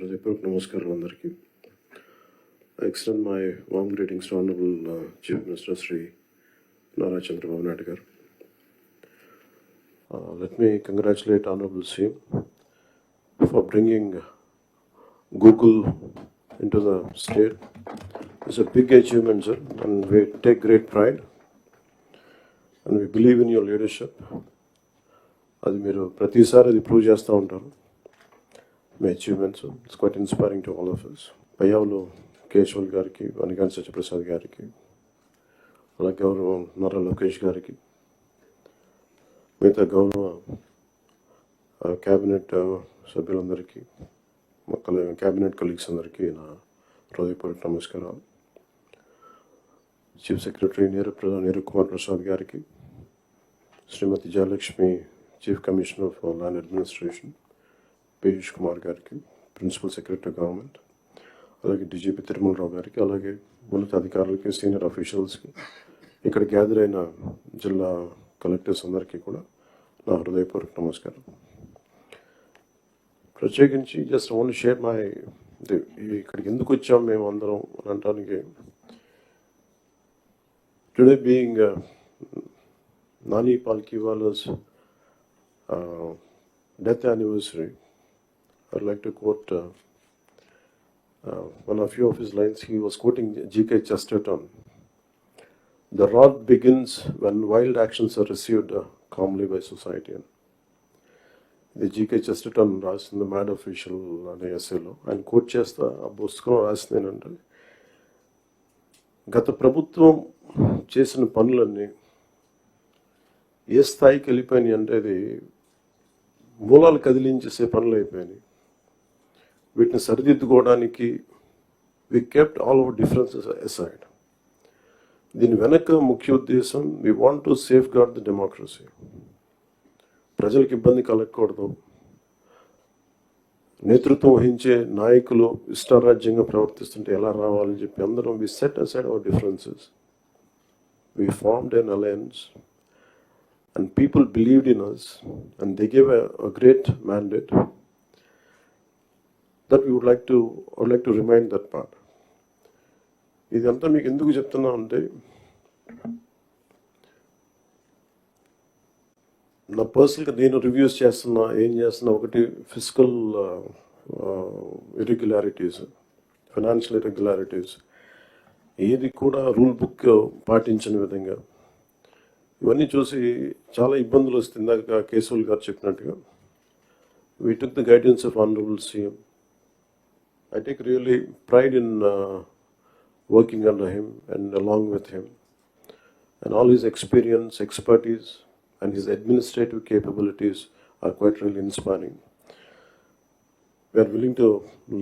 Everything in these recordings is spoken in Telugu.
హృదయపూర్వక నమస్కారాలు అందరికీ extend my warm greetings to honourable chief minister Shri Nara Chandrababu Naidu garu let me congratulate honourable CM for bringing Google into the state it's a big achievement sir and we take great pride and we believe in your leadership అది మీరు ప్రతిసారి అది ప్రూవ్ చేస్తూ ఉంటారు achievements it's quite inspiring to all of us Payyavula Keshav గారికి వనిగాని సత్యప్రసాద్ గారికి అలా గౌరవం నర్ర లోకేష్ గారికి మిగతా గౌరవ క్యాబినెట్ సభ్యులందరికీ మా కలి క్యాబినెట్ కలీగ్స్ అందరికీ నా హృదయపూర్వక నమస్కారాలు. చీఫ్ సెక్రటరీ నీరు నీరు కుమార్ ప్రసాద్ గారికి Shrimati Jayalakshmi chief commissioner for land administration Piyush Kumar గారికి ప్రిన్సిపల్ సెక్రటరీ గవర్నమెంట్ అలాగే డీజీపీ తిరుమలరావు గారికి అలాగే ఉన్నత అధికారులకి సీనియర్ అఫీషియల్స్కి ఇక్కడ గ్యాదర్ అయిన జిల్లా కలెక్టర్స్ అందరికీ కూడా నా హృదయపూర్వక నమస్కారం. ప్రత్యేకించి జస్ట్ ఓన్లీ షేర్ మై ఇక్కడికి ఎందుకు వచ్చాం మేము అందరం అని అనడానికి today being Nani Palkhi death anniversary uh, I'd like to quote uh, uh, one of few of his lines. He was quoting G.K. Chesterton. The wrath begins when wild actions are received uh, calmly by society. ఇది జీకే చెస్టన్ రాసిన మ్యాడ్ అఫీషియల్ అనే ఎస్ఏలో ఆయన కోట్ చేస్తా ఆ పుస్తకం రాసింది ఏంటంటే గత ప్రభుత్వం చేసిన పనులన్నీ ఏ స్థాయికి వెళ్ళిపోయినాయి అంటే అది మూలాలు కదిలించేసే పనులు అయిపోయినాయి వీటిని సరిదిద్దుకోవడానికి we kept all over differences aside దీని వెనక ముఖ్య ఉద్దేశం we want to safeguard the democracy ప్రజలకు ఇబ్బంది కలగకూడదు. నేతృత్వం వహించే నాయకులు ఇష్టారాజ్యంగా ప్రవర్తిస్తుంటే ఎలా రావాలని చెప్పి అందరం we set aside our differences we formed an alliance and people believed in us and they gave a great mandate that we would like to would like to remind that part ఇదంతా మీకు ఎందుకు చెప్తున్నా అంటే నా పర్సనల్గా నేను రివ్యూస్ చేస్తున్నా ఏం చేస్తున్నా ఒకటి ఫిజికల్ ఇరెగ్యులారిటీస్ ఫైనాన్షియల్ ఇరెగ్యులారిటీస్ ఏది కూడా రూల్ బుక్ పాటించని విధంగా ఇవన్నీ చూసి చాలా ఇబ్బందులు వస్తుంది. ఇందాక కేశవుల్ గారు చెప్పినట్టుగా we took the guidance of honourable CM I take in pride in working him him and with with him and all experience, experience expertise and his administrative capabilities are really inspiring. We are willing to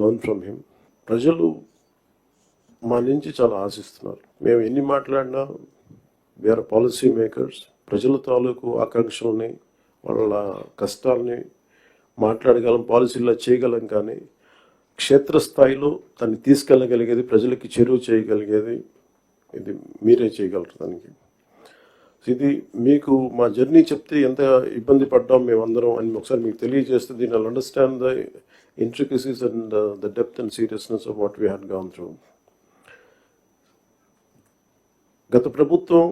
learn from him ప్రజలు మా నుంచి చాలా ఆశిస్తున్నారు. మేము ఎన్ని మాట్లాడినా వేరే పాలసీ మేకర్స్ ప్రజల తాలూకు ఆకాంక్షల్ని వాళ్ళ కష్టాలని మాట్లాడగలం పాలసీలో చేయగలం కానీ క్షేత్రస్థాయిలో దాన్ని తీసుకెళ్ళగలిగేది ప్రజలకి చెరువు చేయగలిగేది ఇది మీరే చేయగలరు దానికి. ఇది మీకు మా జర్నీ చెప్తే ఎంత ఇబ్బంది పడ్డాం మేమందరం అని ఒకసారి మీకు తెలియజేస్తే దీని understand the intricacies and the depth and seriousness of what we had gone through గత ప్రభుత్వం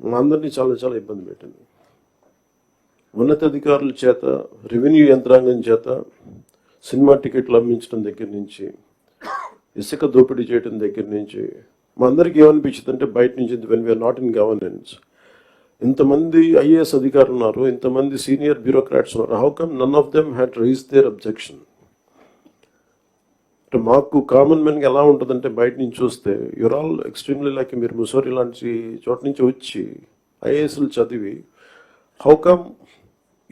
మా అందరినీ చాలా చాలా ఇబ్బంది పెట్టింది. ఉన్నతాధికారుల చేత రెవెన్యూ యంత్రాంగం చేత సినిమా టికెట్లు అమ్మించడం దగ్గర నుంచి ఇసుక దోపిడీ చేయడం దగ్గర నుంచి మా అందరికి ఏమనిపించింది అంటే బయట నుంచి when we're not in governance ఇంతమంది ఐఏఎస్ అధికారులు ఉన్నారు ఇంతమంది సీనియర్ బ్యూరోక్రాట్స్ ఉన్నారు how come none of them had raise their objection అంటే మాకు కామన్ మెన్కి ఎలా ఉంటుందంటే బయట నుంచి చూస్తే యువర్ ఆల్ ఎక్స్ట్రీమ్లీ లైక్ మీరు ముసోరి లాంటి చోట నుంచి వచ్చి ఐఏఎస్లు చదివి how come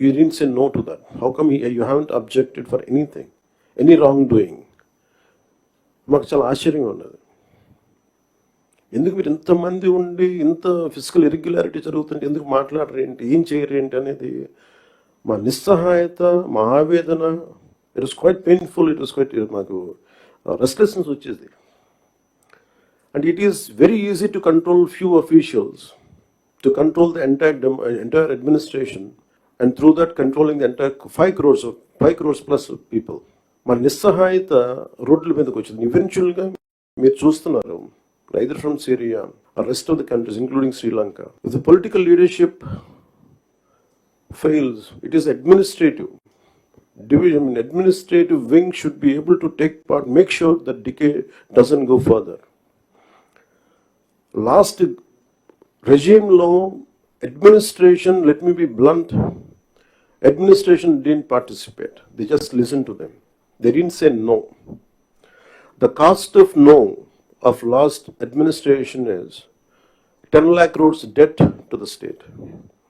you didnt say no to that. How come you haven't objected for anything any wrongdoing మాకు చాలా ఆశ్చర్యంగా ఉన్నది. ఎందుకు మీరు ఇంతమంది ఉండి ఇంత ఫిజికల్ ఇరెగ్యులారిటీ జరుగుతుంటే ఎందుకు మాట్లాడరు ఏంటి? ఏం చేయరు ఏంటి అనేది మా నిస్సహాయత మా ఆవేదన it is quite painful it is quite మాకు uh, రెస్ట్లెస్నెస్ వచ్చేది. And it is very easy to control few officials to control the entire entire administration and through that controlling the entire five crores five crores plus people మన నిస్సహాయత రోడ్ల మీదకి వచ్చింది ఈవెన్చువల్గా మీరు చూస్తున్నారు either from Syria rest of the countries including Sri Lanka the political leadership fails, it is administrative. Division, I administrative wing should be able to take part, make sure that decay doesn't go further. Last regime law, administration, let me be blunt, administration didn't participate. They just listened to them. They didn't say no. The cost of no of last administration is 10 lakh crores debt to the state.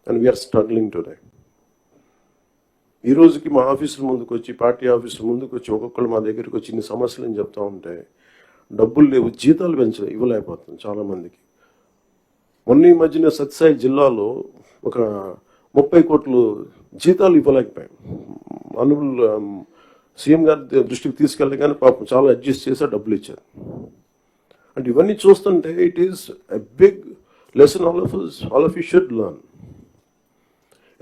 And we are struggling today. ఈ రోజుకి మా ఆఫీసుల ముందుకు వచ్చి పార్టీ ఆఫీసుల ముందుకు వచ్చి ఒక్కొక్కరు మా దగ్గరికి వచ్చి ఇన్ని సమస్యలు అని చెప్తా ఉంటే డబ్బులు లేవు జీతాలు పెంచలే ఇవ్వలేకపోతుంది చాలామందికి మొన్న ఈ మధ్యన సత్సాయి జిల్లాలో ఒక ముప్పై కోట్లు జీతాలు ఇవ్వలేకపోయాం. అనుబుల్ సీఎం గారి దృష్టికి తీసుకెళ్ళగానే పాపం చాలా అడ్జస్ట్ చేసి డబ్బులు ఇచ్చారు. అంటే ఇవన్నీ చూస్తుంటే it is a big lesson all of all of you should learn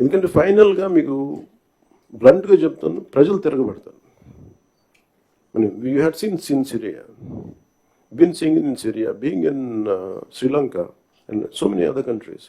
ఎందుకంటే ఫైనల్గా మీకు బ్లంట్గా చెప్తాను ప్రజలు తిరగబడతారు. We had seen seen Syria been sing in Syria being in Sri Lanka and so many other countries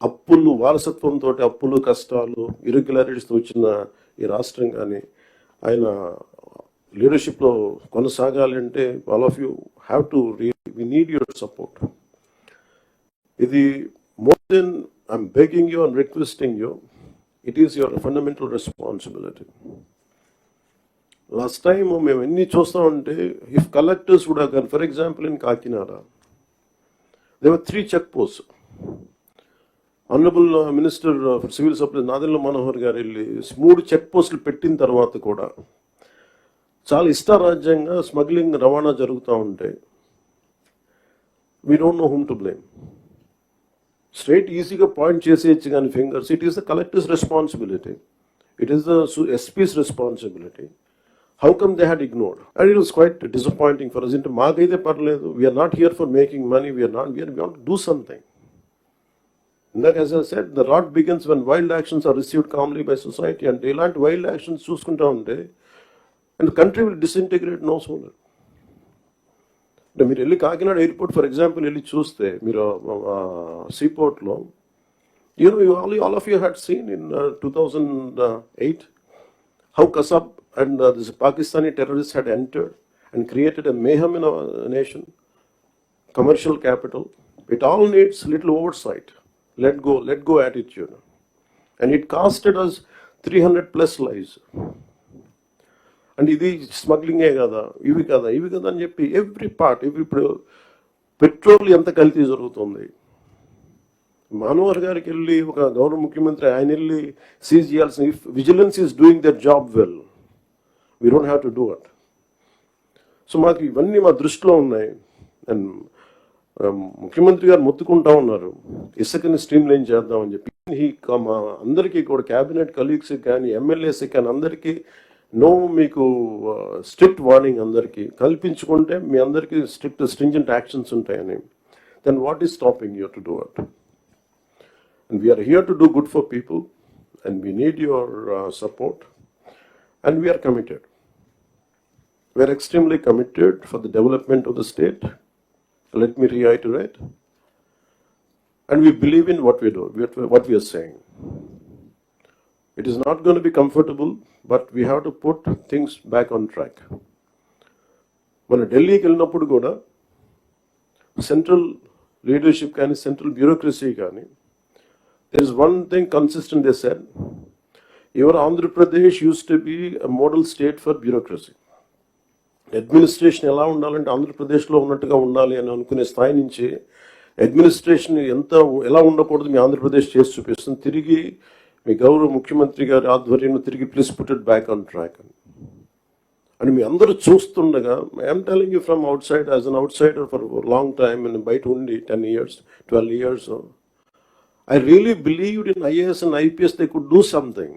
అప్పులు వారసత్వంతో అప్పులు కష్టాలు ఇరెగ్యులారిటీస్తో వచ్చిన ఈ రాష్ట్రం కానీ ఆయన లీడర్షిప్లో కొనసాగాలి అంటే all of you have to we need your support. ఇది more than I'm begging you and requesting you it is your fundamental responsibility. Last time మేము ఎన్ని చూస్తామంటే ఇఫ్ కలెక్టర్స్ కూడా కానీ for example in Kakinada there were three check post. Honourable minister for civil supply Nadendla Manohar garu వెళ్ళి మూడు చెక్ పోస్టులు పెట్టిన తర్వాత కూడా చాలా ఇష్టారాజ్యంగా స్మగ్లింగ్ రవాణా జరుగుతూ ఉంటే we don't know whom to blame straight ఈజీగా పాయింట్ చేసేయచ్చు కానీ fingers it is the collectors responsibility it is the SPs responsibility how come they had ignored and it was quite disappointing for us అంటే మాకైతే పర్లేదు. We're not here for making money we're not we're want do something ఇందాక as I said the rot begins when wild actions are received calmly by society అంటే ఇలాంటి వైల్డ్ యాక్షన్స్ చూసుకుంటా ఉంటే and country will disintegrate no sooner అంటే మీరు వెళ్ళి కాకినాడ ఎయిర్పోర్ట్ ఫర్ ఎగ్జాంపుల్ వెళ్ళి చూస్తే మీరు సీపోర్ట్లో you know all all of you had seen in two thousand eight how Kasab and this Pakistani terrorist had entered and created a mayhem in nation commercial capital. It all needs little let go let go attitude and it costed us three hundred plus lives and ఇది స్మగ్లింగే కదా ఇవి కదా ఇవి కదా అని చెప్పి ఎవ్రీ పార్ట్ ఎవ్రీ ఇప్పుడు పెట్రోల్ ఎంత కల్తీ జరుగుతుంది. మనోహర్ గారికి వెళ్ళి ఒక గౌరవ ముఖ్యమంత్రి ఆయన వెళ్ళి సీజ్ చేయాల్సిన if vigilance is doing their job well we don't have to do at so మాకు ఇవన్నీ మా దృష్టిలో ఉన్నాయి. అండ్ ముఖ్యమంత్రి గారు మొత్తుకుంటా ఉన్నారు. ఇసుకని స్ట్రీమ్ లైన్ చేద్దామని చెప్పి. ఈ మా అందరికీ కూడా క్యాబినెట్ కలీగ్స్ కానీ ఎమ్మెల్యేస్ కానీ అందరికీ నో మీకు స్ట్రిక్ట్ వార్నింగ్ అందరికీ. కల్పించుకుంటే మీ అందరికీ స్ట్రిక్ట్ స్ట్రింజెంట్ యాక్షన్స్ ఉంటాయని. Then what is stopping your to do at and we're here to do good for people and we need your support and we're committed we're extremely committed for the development of the state. Let me reiterate. And we believe in what we do, what we are saying. It is not going to be comfortable, but we have to put things back on track. మన ఢిల్లీకి వెళ్ళినప్పుడు కూడా సెంట్రల్ లీడర్షిప్ కానీ సెంట్రల్ బ్యూరోక్రసీ కానీ there is one thing consistent they said your Andhra Pradesh used to be model state for bureaucracy Administration ఎలా ఉండాలంటే ఆంధ్రప్రదేశ్లో ఉన్నట్టుగా ఉండాలి అని అనుకునే స్థాయి నుంచి అడ్మినిస్ట్రేషన్ ఎంత ఎలా ఉండకూడదు మీ ఆంధ్రప్రదేశ్ చేసి చూపిస్తుంది. తిరిగి మీ గౌరవ ముఖ్యమంత్రి గారి ఆధ్వర్యంలో తిరిగి please put it back on track అని. అని మీ అందరూ చూస్తుండగా I'm telling you from outside as an outsider for long time and బయట ఉండి ten years twelve years I really believed in IAS and IPS they could do something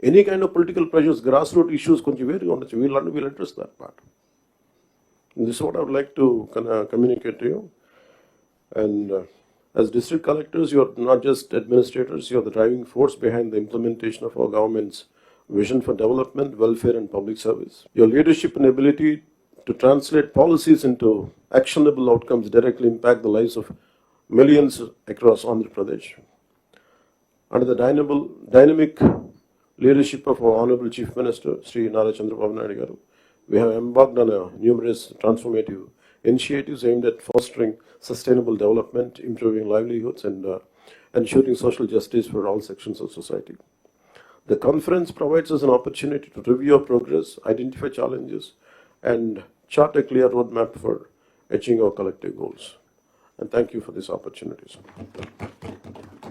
very really committed. Any kind of political pressures, grassroots issues, కొంచెం వేరుగా ఉండొచ్చు we'll, we'll address that part. And this is what I would like to kind of communicate to you. And uh, as district collectors, you are not just administrators, you are the driving force behind the implementation of our government's vision for development, welfare, and public service. Your leadership and ability to translate policies into actionable outcomes directly impact the lives of millions across Andhra Pradesh. Under the dynamic, dynamic leadership of our Honorable Chief Minister, Sri Nara Chandrababu Naidu we have embarked on a numerous transformative initiatives aimed at fostering sustainable development, improving livelihoods, and uh, ensuring social justice for all sections of society. The conference provides us an opportunity to review our progress, identify challenges, and chart a clear roadmap for achieving our collective goals. And thank you for this opportunity.